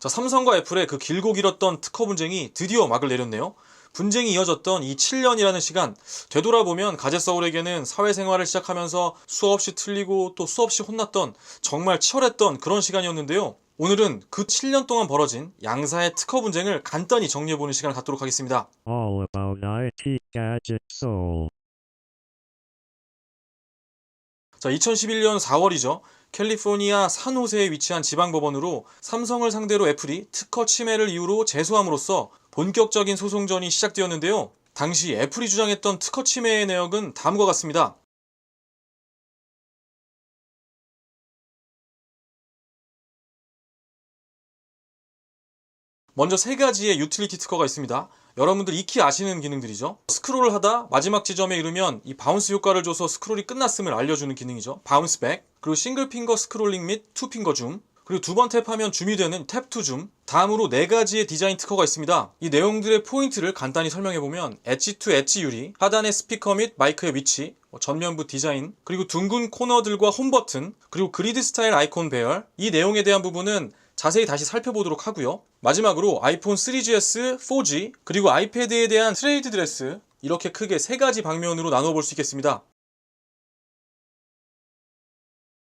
자, 삼성과 애플의 그 길고 길었던 특허 분쟁이 드디어 막을 내렸네요. 분쟁이 이어졌던 이 7년이라는 시간, 되돌아보면 가제 서울에게는 사회생활을 시작하면서 수없이 틀리고 또 수없이 혼났던 정말 치열했던 그런 시간이었는데요. 오늘은 그 7년 동안 벌어진 양사의 특허 분쟁을 간단히 정리해보는 시간을 갖도록 하겠습니다. All about IT Gadget Soul. 자, 2011년 4월이죠. 캘리포니아 산호세에 위치한 지방법원으로 삼성을 상대로 애플이 특허 침해를 이유로 제소함으로써 본격적인 소송전이 시작되었는데요. 당시 애플이 주장했던 특허 침해의 내역은 다음과 같습니다. 먼저 세 가지의 유틸리티 특허가 있습니다. 여러분들 익히 아시는 기능들이죠. 스크롤을 하다 마지막 지점에 이르면 이 바운스 효과를 줘서 스크롤이 끝났음을 알려주는 기능이죠. 바운스 백. 그리고 싱글 핑거 스크롤링 및 투 핑거 줌. 그리고 두 번 탭하면 줌이 되는 탭투 줌. 다음으로 네 가지의 디자인 특허가 있습니다. 이 내용들의 포인트를 간단히 설명해보면 엣지 투 엣지 유리, 하단의 스피커 및 마이크의 위치, 뭐 전면부 디자인, 그리고 둥근 코너들과 홈 버튼, 그리고 그리드 스타일 아이콘 배열. 이 내용에 대한 부분은 자세히 다시 살펴보도록 하고요. 마지막으로 아이폰 3GS, 4G, 그리고 아이패드에 대한 트레이드 드레스 이렇게 크게 세 가지 방면으로 나눠 볼 수 있겠습니다.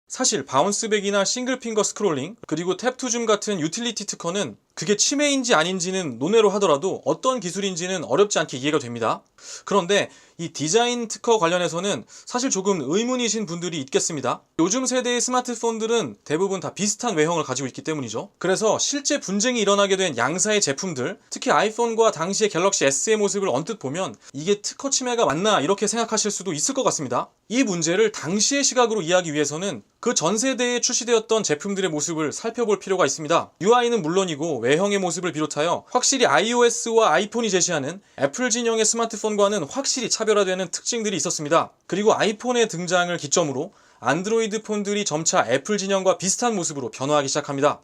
사실 바운스백이나 싱글핑거 스크롤링 그리고 탭투줌 같은 유틸리티 특허는 그게 침해인지 아닌지는 논외로 하더라도 어떤 기술인지는 어렵지 않게 이해가 됩니다. 그런데 이 디자인 특허 관련해서는 사실 조금 의문이신 분들이 있겠습니다. 요즘 세대의 스마트폰들은 대부분 다 비슷한 외형을 가지고 있기 때문이죠. 그래서 실제 분쟁이 일어나게 된 양사의 제품들, 특히 아이폰과 당시의 갤럭시 S의 모습을 언뜻 보면 이게 특허 침해가 맞나 이렇게 생각하실 수도 있을 것 같습니다. 이 문제를 당시의 시각으로 이해하기 위해서는 그 전 세대에 출시되었던 제품들의 모습을 살펴볼 필요가 있습니다. UI는 물론이고 외형의 모습을 비롯하여 확실히 iOS와 아이폰이 제시하는 애플 진영의 스마트폰과는 확실히 차별화되는 특징들이 있었습니다. 그리고 아이폰의 등장을 기점으로 안드로이드 폰들이 점차 애플 진영과 비슷한 모습으로 변화하기 시작합니다.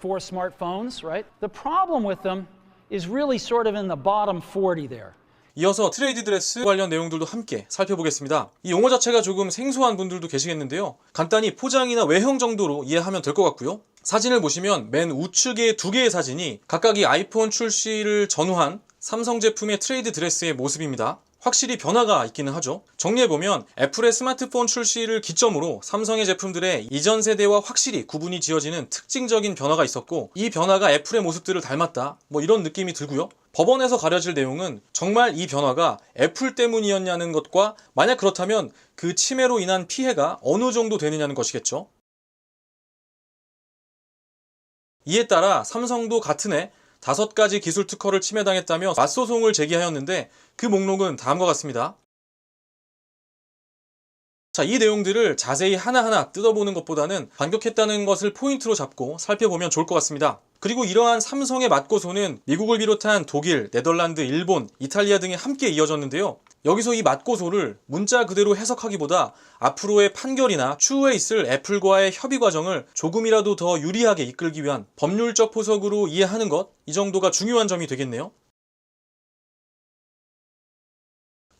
for smartphones, right? The problem with them is really sort of in the bottom 40 there. 이어서 트레이드 드레스 관련 내용들도 함께 살펴보겠습니다. 이 용어 자체가 조금 생소한 분들도 계시겠는데요. 간단히 포장이나 외형 정도로 이해하면 될 것 같고요. 사진을 보시면 맨 우측에 두 개의 사진이 각각 이 아이폰 출시를 전후한 삼성 제품의 트레이드 드레스의 모습입니다. 확실히 변화가 있기는 하죠. 정리해보면 애플의 스마트폰 출시를 기점으로 삼성의 제품들의 이전 세대와 확실히 구분이 지어지는 특징적인 변화가 있었고 이 변화가 애플의 모습들을 닮았다. 뭐 이런 느낌이 들고요. 법원에서 가려질 내용은 정말 이 변화가 애플 때문이었냐는 것과 만약 그렇다면 그 침해로 인한 피해가 어느 정도 되느냐는 것이겠죠. 이에 따라 삼성도 같은 해 다섯 가지 기술 특허를 침해당했다며 맞소송을 제기하였는데 그 목록은 다음과 같습니다. 자, 이 내용들을 자세히 하나하나 뜯어보는 것보다는 반격했다는 것을 포인트로 잡고 살펴보면 좋을 것 같습니다. 그리고 이러한 삼성의 맞고소는 미국을 비롯한 독일, 네덜란드, 일본, 이탈리아 등에 함께 이어졌는데요. 여기서 이 맞고소를 문자 그대로 해석하기보다 앞으로의 판결이나 추후에 있을 애플과의 협의 과정을 조금이라도 더 유리하게 이끌기 위한 법률적 포석으로 이해하는 것, 이 정도가 중요한 점이 되겠네요.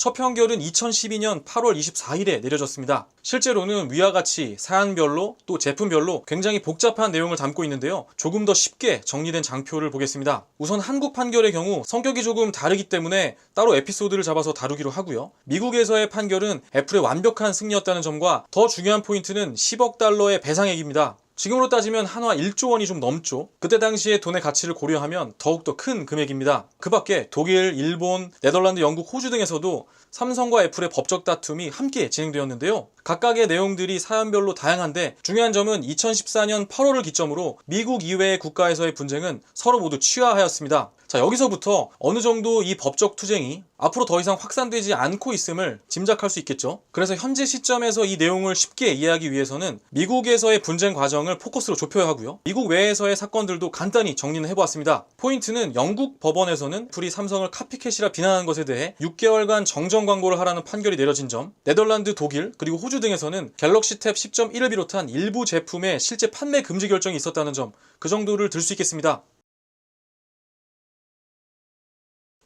첫 판결은 2012년 8월 24일에 내려졌습니다. 실제로는 위와 같이 사안별로 또 제품별로 굉장히 복잡한 내용을 담고 있는데요. 조금 더 쉽게 정리된 장표를 보겠습니다. 우선 한국 판결의 경우 성격이 조금 다르기 때문에 따로 에피소드를 잡아서 다루기로 하고요. 미국에서의 판결은 애플의 완벽한 승리였다는 점과 더 중요한 포인트는 10억 달러의 배상액입니다. 지금으로 따지면 한화 1조 원이 좀 넘죠. 그때 당시의 돈의 가치를 고려하면 더욱더 큰 금액입니다. 그 밖에 독일, 일본, 네덜란드, 영국, 호주 등에서도 삼성과 애플의 법적 다툼이 함께 진행되었는데요. 각각의 내용들이 사연별로 다양한데 중요한 점은 2014년 8월을 기점으로 미국 이외의 국가에서의 분쟁은 서로 모두 취하하였습니다. 자, 여기서부터 어느 정도 이 법적 투쟁이 앞으로 더 이상 확산되지 않고 있음을 짐작할 수 있겠죠. 그래서 현재 시점에서 이 내용을 쉽게 이해하기 위해서는 미국에서의 분쟁 과정을 포커스로 좁혀야 하고요. 미국 외에서의 사건들도 간단히 정리는 해보았습니다. 포인트는 영국 법원에서는 불이 삼성을 카피캣이라 비난한 것에 대해 6개월간 정정 광고를 하라는 판결이 내려진 점, 네덜란드, 독일, 그리고 호주 등에서는 갤럭시 탭 10.1을 비롯한 일부 제품의 실제 판매 금지 결정이 있었다는 점, 그 정도를 들 수 있겠습니다.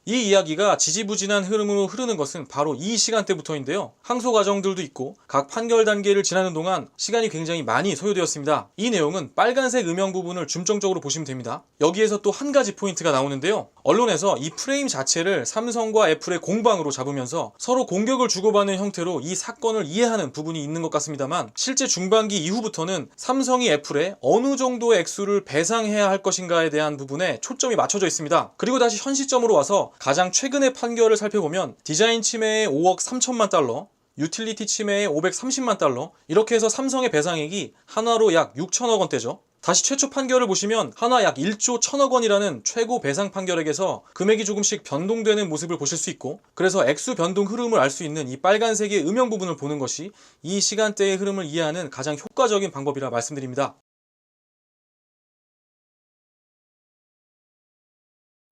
이 이야기가 지지부진한 흐름으로 흐르는 것은 바로 이 시간대부터인데요. 항소 과정들도 있고 각 판결 단계를 지나는 동안 시간이 굉장히 많이 소요되었습니다. 이 내용은 빨간색 음영 부분을 중점적으로 보시면 됩니다. 여기에서 또 한 가지 포인트가 나오는데요. 언론에서 이 프레임 자체를 삼성과 애플의 공방으로 잡으면서 서로 공격을 주고받는 형태로 이 사건을 이해하는 부분이 있는 것 같습니다만 실제 중반기 이후부터는 삼성이 애플에 어느 정도의 액수를 배상해야 할 것인가에 대한 부분에 초점이 맞춰져 있습니다. 그리고 다시 현 시점으로 와서 가장 최근의 판결을 살펴보면 디자인 침해의 5억 3천만 달러, 유틸리티 침해의 530만 달러 이렇게 해서 삼성의 배상액이 한화로 약 6천억 원대죠. 다시 최초 판결을 보시면 한화 약 1조 1천억 원이라는 최고 배상 판결액에서 금액이 조금씩 변동되는 모습을 보실 수 있고 그래서 액수 변동 흐름을 알 수 있는 이 빨간색의 음영 부분을 보는 것이 이 시간대의 흐름을 이해하는 가장 효과적인 방법이라 말씀드립니다.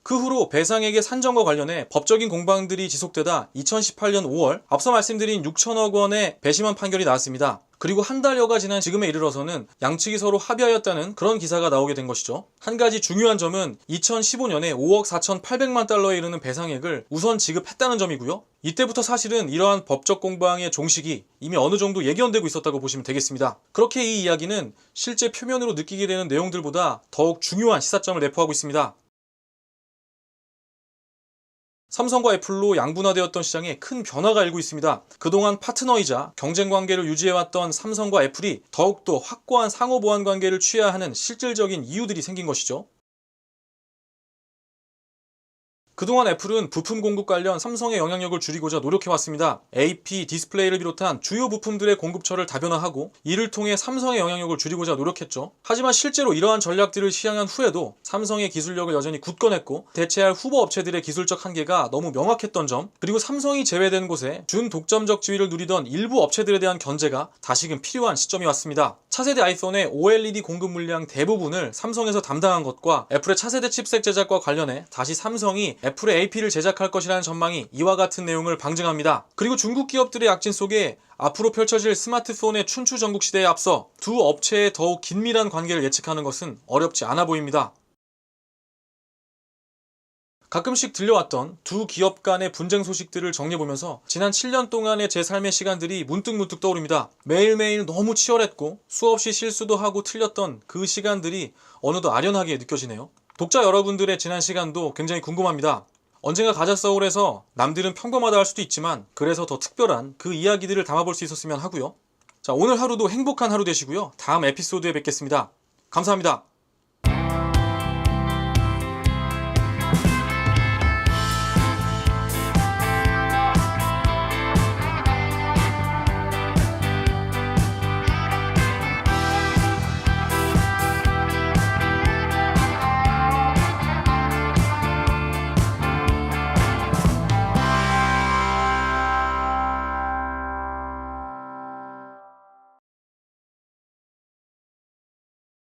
그 후로 배상액의 산정과 관련해 법적인 공방들이 지속되다 2018년 5월 앞서 말씀드린 6천억 원의 배심원 판결이 나왔습니다. 그리고 한 달여가 지난 지금에 이르러서는 양측이 서로 합의하였다는 그런 기사가 나오게 된 것이죠. 한 가지 중요한 점은 2015년에 5억 4,800만 달러에 이르는 배상액을 우선 지급했다는 점이고요. 이때부터 사실은 이러한 법적 공방의 종식이 이미 어느 정도 예견되고 있었다고 보시면 되겠습니다. 그렇게 이 이야기는 실제 표면으로 느끼게 되는 내용들보다 더욱 중요한 시사점을 내포하고 있습니다. 삼성과 애플로 양분화되었던 시장에 큰 변화가 일고 있습니다. 그동안 파트너이자 경쟁 관계를 유지해왔던 삼성과 애플이 더욱더 확고한 상호 보완 관계를 취해야 하는 실질적인 이유들이 생긴 것이죠. 그동안 애플은 부품 공급 관련 삼성의 영향력을 줄이고자 노력해왔습니다. AP, 디스플레이를 비롯한 주요 부품들의 공급처를 다변화하고 이를 통해 삼성의 영향력을 줄이고자 노력했죠. 하지만 실제로 이러한 전략들을 시행한 후에도 삼성의 기술력을 여전히 굳건했고 대체할 후보 업체들의 기술적 한계가 너무 명확했던 점 그리고 삼성이 제외된 곳에 준 독점적 지위를 누리던 일부 업체들에 대한 견제가 다시금 필요한 시점이 왔습니다. 차세대 아이폰의 OLED 공급 물량 대부분을 삼성에서 담당한 것과 애플의 차세대 칩셋 제작과 관련해 다시 삼성이 애플의 AP를 제작할 것이라는 전망이 이와 같은 내용을 방증합니다. 그리고 중국 기업들의 약진 속에 앞으로 펼쳐질 스마트폰의 춘추 전국 시대에 앞서 두 업체의 더욱 긴밀한 관계를 예측하는 것은 어렵지 않아 보입니다. 가끔씩 들려왔던 두 기업 간의 분쟁 소식들을 정리해보면서 지난 7년 동안의 제 삶의 시간들이 문득 문득 떠오릅니다. 매일매일 너무 치열했고 수없이 실수도 하고 틀렸던 그 시간들이 어느덧 아련하게 느껴지네요. 독자 여러분들의 지난 시간도 굉장히 궁금합니다. 언젠가 가자 서울에서 남들은 평범하다 할 수도 있지만 그래서 더 특별한 그 이야기들을 담아볼 수 있었으면 하고요. 자, 오늘 하루도 행복한 하루 되시고요. 다음 에피소드에 뵙겠습니다. 감사합니다.